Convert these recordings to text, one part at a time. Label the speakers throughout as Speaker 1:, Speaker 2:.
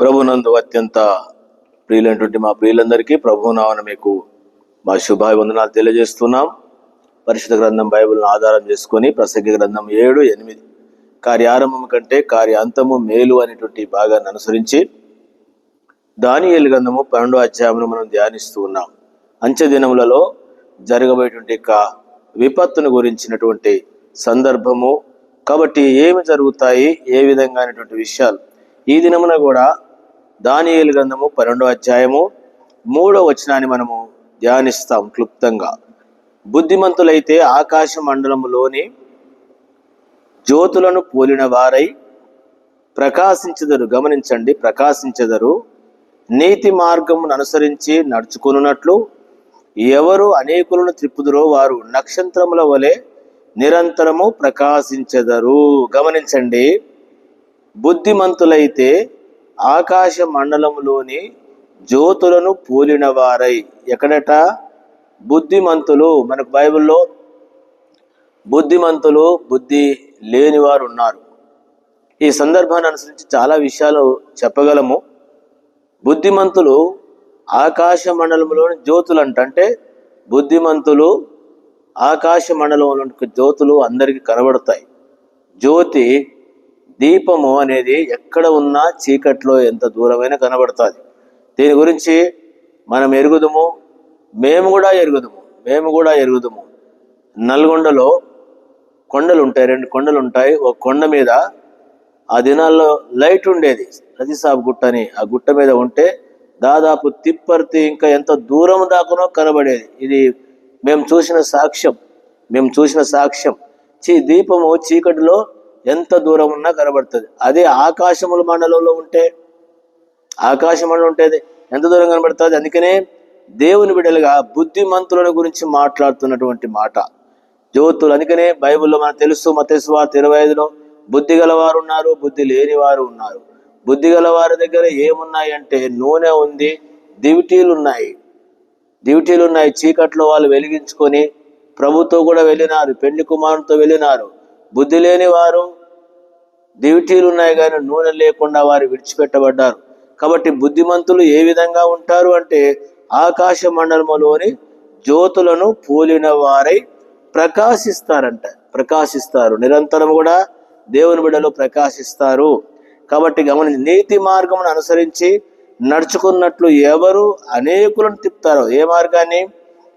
Speaker 1: ప్రభునందు అత్యంత ప్రియులైనటువంటి మా ప్రియులందరికీ ప్రభునామన మీకు మా శుభాభివందనాలు తెలియజేస్తున్నాం. పరిశుద్ధ గ్రంథం బైబిల్ను ఆధారం చేసుకొని ప్రసంగి గ్రంథం ఏడు ఎనిమిది కార్యారంభం కంటే కార్యాంతము మేలు అనేటువంటి భాగాన్ని అనుసరించి దానియేలు గ్రంథము పన్నెండో అధ్యాయమును మనం ధ్యానిస్తూ ఉన్నాం. అంచె దినములలో జరగబోయేటువంటి యొక్క విపత్తును గురించినటువంటి సందర్భము కాబట్టి ఏమి జరుగుతాయి ఏ విధంగా అనేటువంటి విషయాలు ఈ దినమున కూడా దానియేలు గ్రంథము పన్నెండో అధ్యాయము మూడో వచనాన్ని మనము ధ్యానిస్తాం క్లుప్తంగా. బుద్ధిమంతులైతే ఆకాశ మండలములోని జ్యోతులను పోలిన వారై ప్రకాశించెదరు. గమనించండి ప్రకాశించెదరు. నీతి మార్గమును అనుసరించి నడుచుకున్నట్లు ఎవరు అనేకులను త్రిప్పుదురో వారు నక్షత్రముల వలె నిరంతరము ప్రకాశించెదరు. గమనించండి బుద్ధిమంతులైతే ఆకాశ మండలములోని జ్యోతులను పోలిన వారై ఎక్కడట? బుద్ధిమంతులు. మనకు బైబిల్లో బుద్ధిమంతులు బుద్ధి లేని వారు ఉన్నారు ఈ సందర్భాన్ని అనుసరించి చాలా విషయాలు చెప్పగలము. బుద్ధిమంతులు ఆకాశ మండలంలోని జ్యోతులు అంటే బుద్ధిమంతులు ఆకాశ మండలంలోని జ్యోతులు అందరికీ కనబడతాయి. జ్యోతి దీపము అనేది ఎక్కడ ఉన్నా చీకట్లో ఎంత దూరమైనా కనబడుతుంది. దీని గురించి మనం ఎరుగుదము మేము కూడా ఎరుగుదము మేము కూడా ఎరుగుదము. నల్గొండలో కొండలు ఉంటాయి రెండు కొండలు ఉంటాయి ఒక కొండ మీద ఆ దినాల్లో లైట్ ఉండేది రతిసాబ్ గుట్ట అని. ఆ గుట్ట మీద ఉంటే దాదాపు తిప్పర్తి ఇంకా ఎంత దూరం దాకానో కనబడేది. ఇది మేము చూసిన సాక్ష్యం మేము చూసిన సాక్ష్యం. చీ దీపము చీకటిలో ఎంత దూరం ఉన్నా కనబడుతుంది. అదే ఆకాశముల మండలంలో ఉంటే ఆకాశ మండలం ఉంటేది ఎంత దూరం కనబడుతుంది? అందుకనే దేవుని బిడ్డలుగా బుద్ధిమంతులను గురించి మాట్లాడుతున్నటువంటి మాట. జ్యోతులు అందుకనే బైబిల్లో మనకు తెలుసు మతేశ్వార్త ఇరవై ఐదులో బుద్ధి గలవారు ఉన్నారు బుద్ధి లేని వారు ఉన్నారు. బుద్ధి గలవారి దగ్గర ఏమున్నాయి అంటే నూనె ఉంది దివిటీలు ఉన్నాయి. దివిటీలు ఉన్నాయి చీకట్లో వాళ్ళు వెలిగించుకొని ప్రభుతో కూడా వెళ్ళినారు పెళ్ళి కుమారుతో వెళ్ళినారు. బుద్ధి లేని వారు దివిటీలు ఉన్నాయి కానీ నూనె లేకుండా వారు విడిచిపెట్టబడ్డారు. కాబట్టి బుద్ధిమంతులు ఏ విధంగా ఉంటారు అంటే ఆకాశ మండలములోని జ్యోతులను పోలిన వారై ప్రకాశిస్తారంట. ప్రకాశిస్తారు. నిరంతరం కూడా దేవుని బిడ్డలు ప్రకాశిస్తారు. కాబట్టి గమని నీతి మార్గమును అనుసరించి నడుచుకున్నట్లు ఎవరు అనేకులను తిప్పుతారో ఏ మార్గాన్ని?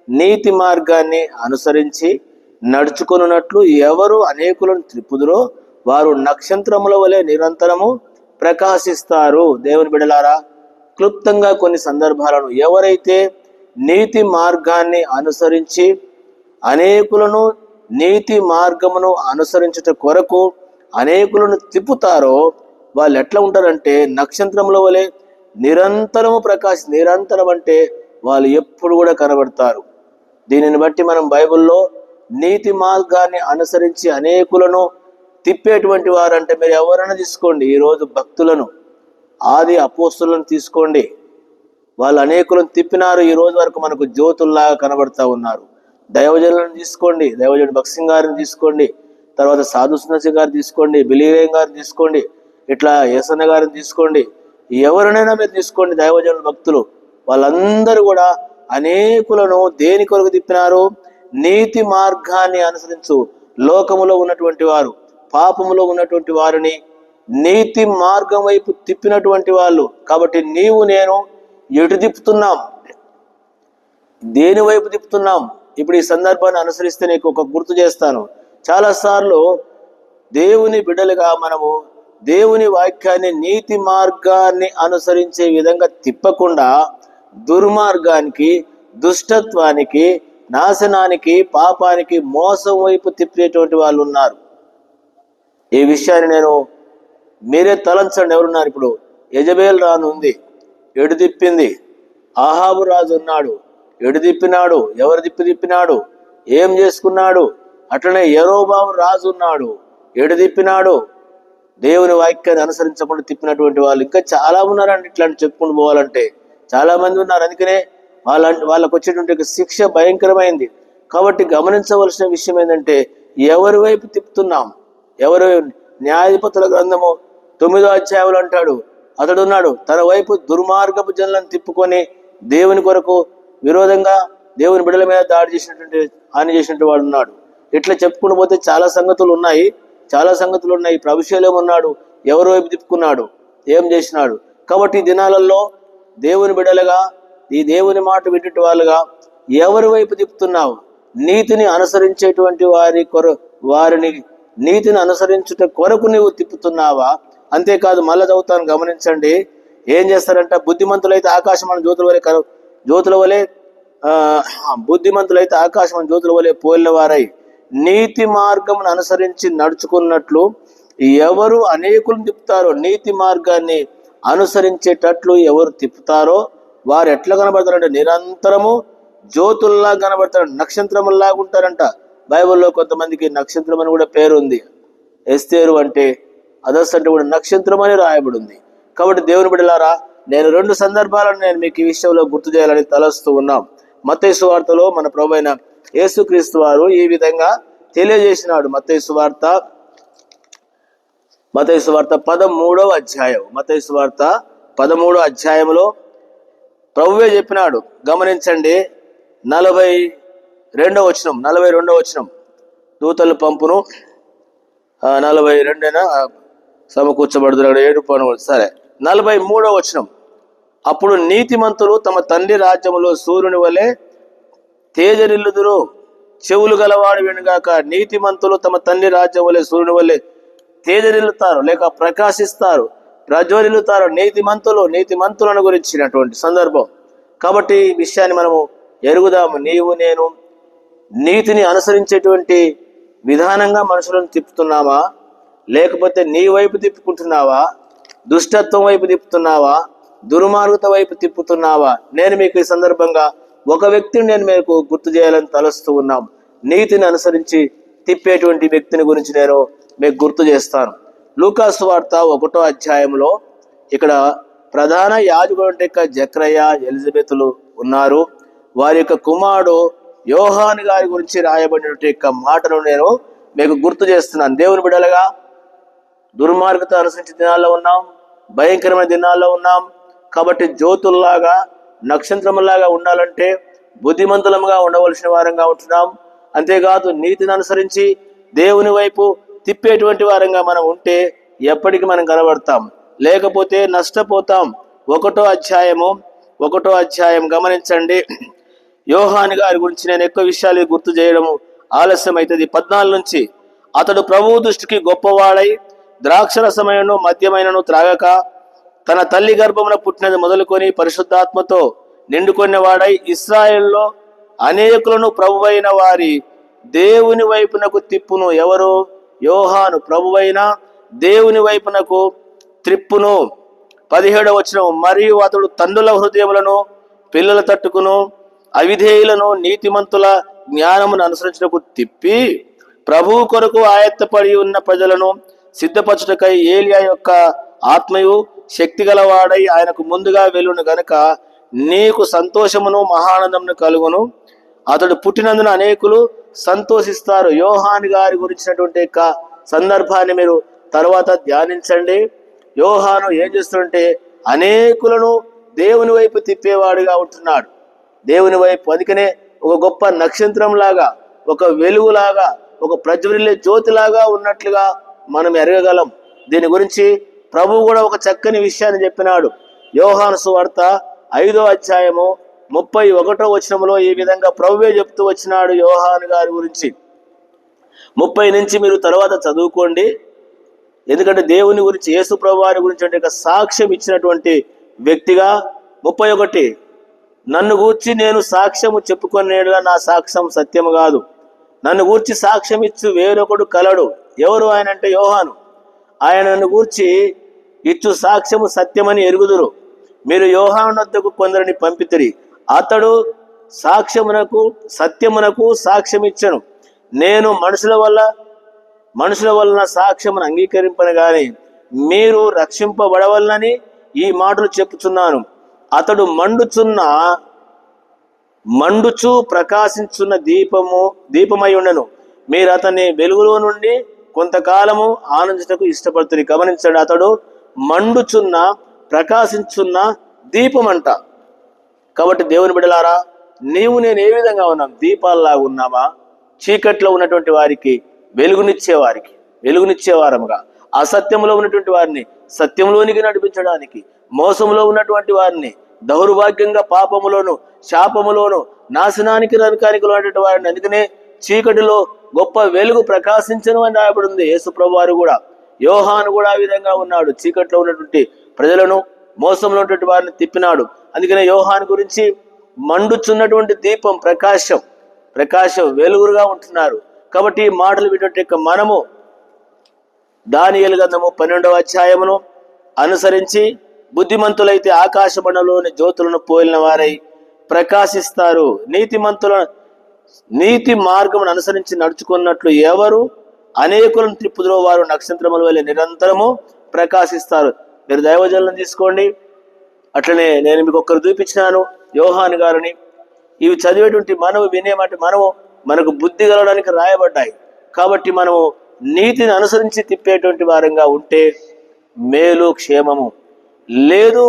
Speaker 1: నీతి మార్గాన్ని అనుసరించి నడుచుకున్నట్లు ఎవరు అనేకులను త్రిప్పుదురో వారు నక్షత్రముల వలె నిరంతరము ప్రకాశిస్తారు. దేవుని బిడలారా క్లుప్తంగా కొన్ని సందర్భాలను ఎవరైతే నీతి మార్గాన్ని అనుసరించి అనేకులను నీతి మార్గమును అనుసరించుట కొరకు అనేకులను తిప్పుతారో వాళ్ళు ఎట్లా ఉంటారంటే నక్షత్రముల వలె నిరంతరము ప్రకాశ నిరంతరం అంటే వాళ్ళు ఎప్పుడు కూడా కనబడతారు. దీనిని బట్టి మనం బైబిల్లో నీతి మార్గాన్ని అనుసరించి అనేకులను తిప్పేటువంటి వారంటే మీరు ఎవరైనా తీసుకోండి. ఈరోజు భక్తులను ఆది అపోస్తులను తీసుకోండి. వాళ్ళు అనేకులను తిప్పినారు. ఈ రోజు వరకు మనకు జ్యోతుల్లాగా కనబడతా ఉన్నారు. దైవజనులను తీసుకోండి. దైవజనుడు భక్సింగ్ గారిని తీసుకోండి. తర్వాత సాధు సునసి గారు తీసుకోండి. బిలీరేం గారిని తీసుకోండి. ఇట్లా యేసన్న గారిని తీసుకోండి. ఎవరినైనా మీరు తీసుకోండి. దైవజనుల భక్తులు. వాళ్ళందరూ కూడా అనేకులను దేని కొరకు తిప్పినారు? నీతి మార్గాన్ని అనుసరించు. లోకములో ఉన్నటువంటి వారు పాపములో ఉన్నటువంటి వారిని నీతి మార్గం వైపు తిప్పినటువంటి వాళ్ళు. కాబట్టి నీవు నేను ఎటు తిప్పుతున్నాం? దేని వైపు తిప్పుతున్నాం? ఇప్పుడు ఈ సందర్భాన్ని అనుసరిస్తే నీకు ఒక గుర్తు చేస్తాను. చాలాసార్లు దేవుని బిడ్డలుగా మనము దేవుని వాక్యాన్ని నీతి మార్గాన్ని అనుసరించే విధంగా తిప్పకుండా దుర్మార్గానికి దుష్టత్వానికి నాశనానికి పాపానికి మోసం వైపు తిప్పేటువంటి వాళ్ళు ఉన్నారు. ఈ విషయాన్ని నేను మీరే తలంచండి. ఎవరున్నారు ఇప్పుడు? యజబేల్ రాను ఉంది. ఎడు తిప్పింది? ఆహాబు రాజు ఉన్నాడు. ఎడు తిప్పినాడు? ఎవరు తిప్పి తిప్పినాడు? ఏం చేసుకున్నాడు? అట్లనే ఎరోబాము రాజు ఉన్నాడు. ఎడు తిప్పినాడు? దేవుని వాక్యాన్ని అనుసరించకుండా తిప్పినటువంటి వాళ్ళు ఇంకా చాలా ఉన్నారండి. ఇట్లాంటి చెప్పుకుంటూ పోవాలంటే. చాలా మంది ఉన్నారు. అందుకనే వాళ్ళ వాళ్ళకు వచ్చేటువంటి శిక్ష భయంకరమైంది. కాబట్టి గమనించవలసిన విషయం ఏంటంటే ఎవరి వైపు తిప్పుతున్నాం? ఎవరు న్యాయాధిపతుల గ్రంథము తొమ్మిదో అధ్యాయులు అంటాడు అతడున్నాడు తన వైపు దుర్మార్గపు జనులను తిప్పుకొని దేవుని కొరకు విరోధంగా దేవుని బిడల మీద దాడి చేసినటువంటి హాని చేసినటువంటి వాడు ఉన్నాడు. ఇట్లా చెప్పుకుంటూ పోతే చాలా సంగతులు ఉన్నాయి. చాలా సంగతులు ఉన్నాయి. ప్రభుశైలం ఉన్నాడు ఎవరి వైపు తిప్పుకున్నాడు ఏం చేసినాడు? కాబట్టి దినాలలో దేవుని బిడలుగా ఈ దేవుని మాట వింటే వాళ్ళుగా ఎవరి వైపు తిప్పుతున్నావు? నీతిని అనుసరించేటువంటి వారి కొర వారిని నీతిని అనుసరించుట కొరకు నీవు తిప్పుతున్నావా? అంతేకాదు మళ్ళా చదువుతాను గమనించండి. ఏం చేస్తారంట? బుద్ధిమంతులైతే ఆకాశం జ్యోతుల వలె కరు జ్యోతుల వలె బుద్ధిమంతులైతే ఆకాశం జ్యోతుల వలె పోలిన వారై నీతి మార్గమును అనుసరించి నడుచుకున్నట్లు ఎవరు అనేకులను తిప్పుతారో నీతి మార్గాన్ని అనుసరించేటట్లు ఎవరు తిప్పుతారో వారు ఎట్లా కనబడతారంటే నిరంతరము జ్యోతుల్లా కనబడతారు నక్షత్రముల్లా ఉంటారంట. బైబిల్లో కొంతమందికి నక్షత్రం అని కూడా పేరు ఉంది ఎస్తేరు అంటే అదర్స్ అంటే కూడా నక్షత్రం అని రాయబడి ఉంది కాబట్టి దేవుని బిడ్డలారా నేను రెండు సందర్భాలను నేను మీకు ఈ విషయంలో గుర్తు చేయాలని తలస్తూ ఉన్నాం. మత్తయి వార్తలో మన ప్రభు అయిన యేసుక్రీస్తు వారు ఈ విధంగా తెలియజేసినాడు. మత్తయి వార్త మతయి వార్త పదమూడవ అధ్యాయం. మతయి వార్త పదమూడవ అధ్యాయంలో ప్రభువే చెప్పినాడు గమనించండి నలభై రెండవ వచనం నలభై రెండవ వచనం దూతల పంపును. నలభై రెండైనా? సమకూర్చబడుతున్నాడు ఏడు పను సరే. నలభై మూడవ వచనం అప్పుడు నీతిమంతులు తమ తండ్రి రాజ్యములో సూర్యుని వలె తేజరిల్లుదురు చెవులు గలవాడు వెనుగాక నీతిమంతులు తమ తండ్రి రాజ్యం వలె సూర్యుని వలె తేజరిల్లుతారు లేక ప్రకాశిస్తారు. ప్రజ్వరిల్లుతారు నీతి మంతులను గురించినటువంటి సందర్భం. కాబట్టి ఈ విషయాన్ని మనము ఎరుగుదాము. నీవు నేను నీతిని అనుసరించేటువంటి విధానంగా మనుషులను తిప్పుతున్నావా? లేకపోతే నీ వైపు తిప్పుకుంటున్నావా? దుష్టత్వం వైపు తిప్పుతున్నావా? దుర్మార్గత వైపు తిప్పుతున్నావా? నేను మీకు ఈ సందర్భంగా ఒక వ్యక్తిని నేను మీకు గుర్తు చేయాలని తలస్తూ ఉన్నాం. నీతిని అనుసరించి తిప్పేటువంటి వ్యక్తిని గురించి నేను మీకు గుర్తు చేస్తాను. లూకాసు వార్త ఒకటో అధ్యాయంలో ఇక్కడ ప్రధాన యాజకుడు యొక్క జక్రయ్య ఎలిజబెత్లు ఉన్నారు. వారి యొక్క కుమారుడు యోహాన్ గారి గురించి రాయబడిన యొక్క మాటను నేను మీకు గుర్తు చేస్తున్నాను. దేవుని బిడలుగా దుర్మార్గత అనుసరించి దినాల్లో ఉన్నాం భయంకరమైన దినాల్లో ఉన్నాం. కాబట్టి జ్యోతుల్లాగా నక్షత్రములాగా ఉండాలంటే బుద్ధిమంతులముగా ఉండవలసిన వారంగా ఉంటున్నాం. అంతేకాదు నీతిని అనుసరించి దేవుని వైపు తిప్పేటువంటి వారంగా మనం ఉంటే ఎప్పటికీ మనం కనబడతాం. లేకపోతే నష్టపోతాం. ఒకటో అధ్యాయము ఒకటో అధ్యాయం గమనించండి. యోహాని గారి గురించి నేను ఎక్కువ విషయాలు గుర్తు చేయడము ఆలస్యం అవుతుంది పద్నాలుగు నుంచి అతడు ప్రభువు దృష్టికి గొప్పవాడై ద్రాక్షరసమైనను మద్యమైనను త్రాగక తన తల్లి గర్భమున పుట్టినది మొదలుకొని పరిశుద్ధాత్మతో నిండుకొన్న వాడై అనేకులను ప్రభువైన వారి దేవుని వైపునకు తిప్పును ఎవరు? యోహాను ప్రభువైన దేవుని వైపునకు త్రిప్పును. పదిహేడవ వచ్చిన మరియు అతడు తండ్రుల హృదయములను పిల్లల తట్టుకును అవిధేయులను నీతిమంతుల జ్ఞానమును అనుసరించటకు తిప్పి ప్రభువు కొరకు ఆయత్తపడి ఉన్న ప్రజలను సిద్ధపరచుటకై ఏలియా యొక్క ఆత్మయు శక్తి గలవాడై ఆయనకు ముందుగా వెళ్ళును గనుక నీకు సంతోషమును మహానందమును కలుగును. అతడు పుట్టినందున అనేకులు సంతోషిస్తారు. యోహాన్ గారి గురించినటువంటి యొక్క సందర్భాన్ని మీరు తర్వాత ధ్యానించండి. యోహాను ఏం చేస్తుంటే అనేకులను దేవుని వైపు తిప్పేవాడుగా ఉంటున్నాడు. దేవుని వైపు అందుకనే ఒక గొప్ప నక్షత్రం లాగా ఒక వెలుగులాగా ఒక ప్రజ్వరిల్లే జ్యోతిలాగా ఉన్నట్లుగా మనం ఎరగగలం. దీని గురించి ప్రభు కూడా ఒక చక్కని విషయాన్ని చెప్పినాడు. యోహాను సువార్త ఐదో అధ్యాయము ముప్పై ఒకటో వచనంలో ఈ విధంగా ప్రభువే చెప్తూ వచ్చినాడు యోహాను గారి గురించి? ముప్పై నుంచి మీరు తర్వాత చదువుకోండి. ఎందుకంటే దేవుని గురించి యేసు ప్రభు వారి గురించి అంటే ఒక సాక్ష్యం ఇచ్చినటువంటి వ్యక్తిగా ముప్పై ఒకటి. నన్ను గూర్చి నేను సాక్ష్యము చెప్పుకునేలా నా సాక్ష్యం సత్యము కాదు. నన్ను గూర్చి సాక్ష్యం ఇచ్చు వేరొకడు కలడు. ఎవరు ఆయన అంటే యోహాను. ఆయన నన్ను గూర్చి ఇచ్చు సాక్ష్యము సత్యమని ఎరుగుదురు. మీరు యోహాను వద్దకు కొందరిని పంపితిరి. అతడు సాక్ష్యమునకు సత్యమునకు సాక్ష్యమిచ్చను. నేను మనుషుల వల్ల మనుషుల వలన సాక్ష్యమును అంగీకరింపను గాని మీరు రక్షింపబడవలనని ఈ మాటలు చెప్పుచున్నాను. అతడు మండుచున్న మండుచు ప్రకాశించున్న దీపము దీపమై ఉండను. మీరు అతని వెలుగులో నుండి కొంతకాలము ఆనందించటకు ఇష్టపడుతుంది గమనించండి. అతడు మండుచున్న ప్రకాశించున్న దీపం అంట కాబట్టి దేవుని బిడలారా నీవు నేను ఏ విధంగా ఉన్నాం? దీపాల్లాగా ఉన్నామా? చీకట్లో ఉన్నటువంటి వారికి వెలుగునిచ్చే వారికి వెలుగునిచ్చే వారముగా. అసత్యంలో ఉన్నటువంటి వారిని సత్యంలోనికి నడిపించడానికి మోసంలో ఉన్నటువంటి వారిని దౌర్భాగ్యంగా పాపములోను శాపములోను నాశనానికి నరకానికి ఉన్నటువంటి వారిని అందుకనే చీకటిలో గొప్ప వెలుగు ప్రకాశించను అని రాయబడింది. యేసు ప్రభు వారు కూడా యోహాను కూడా ఆ విధంగా ఉన్నాడు. చీకట్లో ఉన్నటువంటి ప్రజలను మోసంలో ఉన్నటువంటి వారిని తిప్పినాడు. అందుకనే యోహాన్ గురించి మండుచున్నటువంటి దీపం ప్రకాశం ప్రకాశం వెలుగురుగా ఉంటున్నారు. కాబట్టి ఈ మాటలు విన్నట్టు మనము దానియలు గంధము పన్నెండవ అధ్యాయమును అనుసరించి బుద్ధిమంతులైతే ఆకాశమండలోని జ్యోతులను పోలిన వారై ప్రకాశిస్తారు. నీతిమంతుల నీతి మార్గమును అనుసరించి నడుచుకున్నట్లు ఎవరు అనేకులను త్రిప్పుదురో వారు నక్షత్రముల వల్ల నిరంతరము ప్రకాశిస్తారు. మీరు దైవజనులను తీసుకోండి. అట్లనే నేను మీకు ఒక్కరు చూపించినాను యోహాను గారిని. ఇవి చదివేటువంటి మనము వినేమాట మనము మనకు బుద్ధి కలగడానికి రాయబడ్డాయి. కాబట్టి మనము నీతిని అనుసరించి తిప్పేటువంటి వారంగా ఉంటే మేలు క్షేమము. లేదు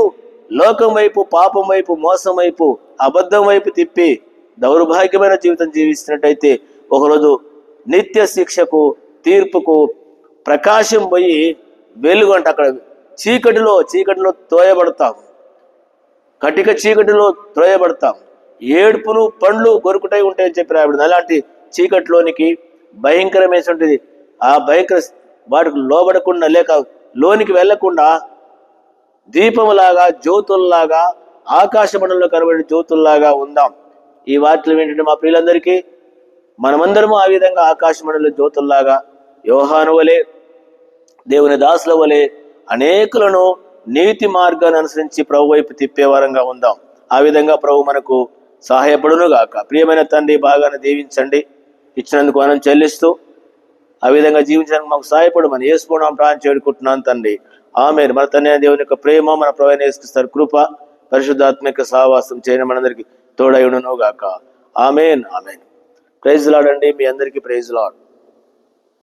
Speaker 1: లోకం వైపు పాపం వైపు మోసం వైపు అబద్ధం వైపు తిప్పి దౌర్భాగ్యమైన జీవితం జీవిస్తున్నట్టయితే ఒకరోజు నిత్య శిక్షకు తీర్పుకు ప్రకాశం పోయి వెలుగు అంటే అక్కడ చీకటిలో చీకటిలో తోయబడతాం కటిక చీకటిలో త్రోయబడతాం ఏడుపులు పండ్లు కొరుకుటై ఉంటాయని చెప్పి రాయబడింది అలాంటి చీకటిలోనికి భయంకరమైనటువంటిది ఆ భయంకర వాటికి లోబడకుండా లేక లోనికి వెళ్ళకుండా దీపములాగా జ్యోతుల్లాగా ఆకాశమండలంలో కనబడే జ్యోతుల్లాగా ఉందాం. ఈ వార్తలు ఏంటంటే మా ప్రియులందరికీ మనమందరము ఆ విధంగా ఆకాశమండల జ్యోతుల్లాగా యోహాను వలె దేవుని దాసుల వలె అనేకులను నీతి మార్గాన్ని అనుసరించి ప్రభు వైపు తిప్పేవారంగా ఉందాం. ఆ విధంగా ప్రభు మనకు సహాయపడును గాక. ప్రియమైన తండ్రి బాగానే దీవించండి. ఇచ్చినందుకు మనం చెల్లిస్తూ ఆ విధంగా జీవించడానికి మాకు సహాయపడమని వేసుకోవడం ప్రాణం చేడుకుంటున్నాను తండ్రి. ఆమె మన తండ్రి దేవుని యొక్క ప్రేమ మన ప్రవీణ వేసుకొస్తారు కృప పరిశుద్ధాత్మిక సహవాసం చేయని మనందరికీ తోడయుడును గాక. ఆమెన్. ఆమెన్. ప్రైజ్ లాడండి. మీ అందరికీ ప్రైజ్ లాడ్.